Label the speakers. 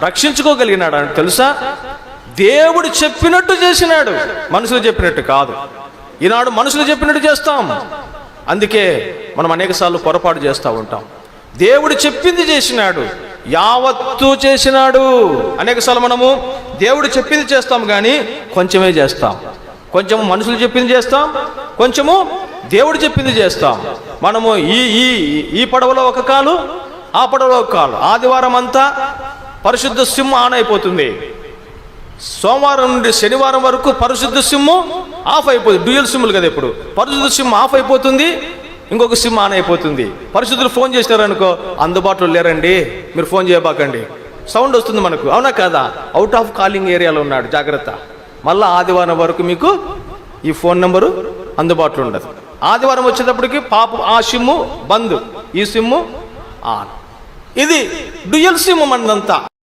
Speaker 1: రక్షించుకోగలిగినాడు. అని తెలుసా? దేవుడు చెప్పినట్టు చేసినాడు. మనుషులు చెప్పినట్టు కాదు. ఈనాడు మనుషులు చెప్పినట్టు చేస్తాం. అందుకే మనం అనేకసార్లు పొరపాటు చేస్తూ ఉంటాం. దేవుడు చెప్పింది చేసినాడు. యావత్తు చేసినాడు. అనేకసార్లు మనము దేవుడు చెప్పింది చేస్తాం కానీ కొంచెమే చేస్తాం. కొంచెము మనుషులు చెప్పింది చేస్తాం. కొంచెము దేవుడు చెప్పింది చేస్తాం. మనము ఈ ఈ ఈ పడవలో ఒక కాలు ఆ పడవలో ఒక కాలు. ఆదివారం అంతా పరిశుద్ధ సిమ్ ఆన్ అయిపోతుంది. సోమవారం నుండి శనివారం వరకు పరిశుద్ధ సిమ్ ఆఫ్ అయిపోతుంది. డ్యూయల్ సిమ్లు కదా ఇప్పుడు. పరిశుద్ధ సిమ్ ఆఫ్ అయిపోతుంది ఇంకొక సిమ్ ఆన్ అయిపోతుంది. పరిశుద్ధులు ఫోన్ చేసినారనుకో అందుబాటులో లేరండి. మీరు ఫోన్ చేయబాకండి. సౌండ్ వస్తుంది మనకు. అవునా కదా? అవుట్ ఆఫ్ కాలింగ్ ఏరియాలో ఉన్నాడు. జాగ్రత్త. మళ్ళీ ఆదివారం వరకు మీకు ఈ ఫోన్ నెంబరు అందుబాటులో ఉండదు. ఆదివారం వచ్చేటప్పటికి పాప ఆ సిమ్ము బంద్. ఈ సిమ్ము ఆన్. ఇది డ్యుయల్ సిమ్ మనదంతా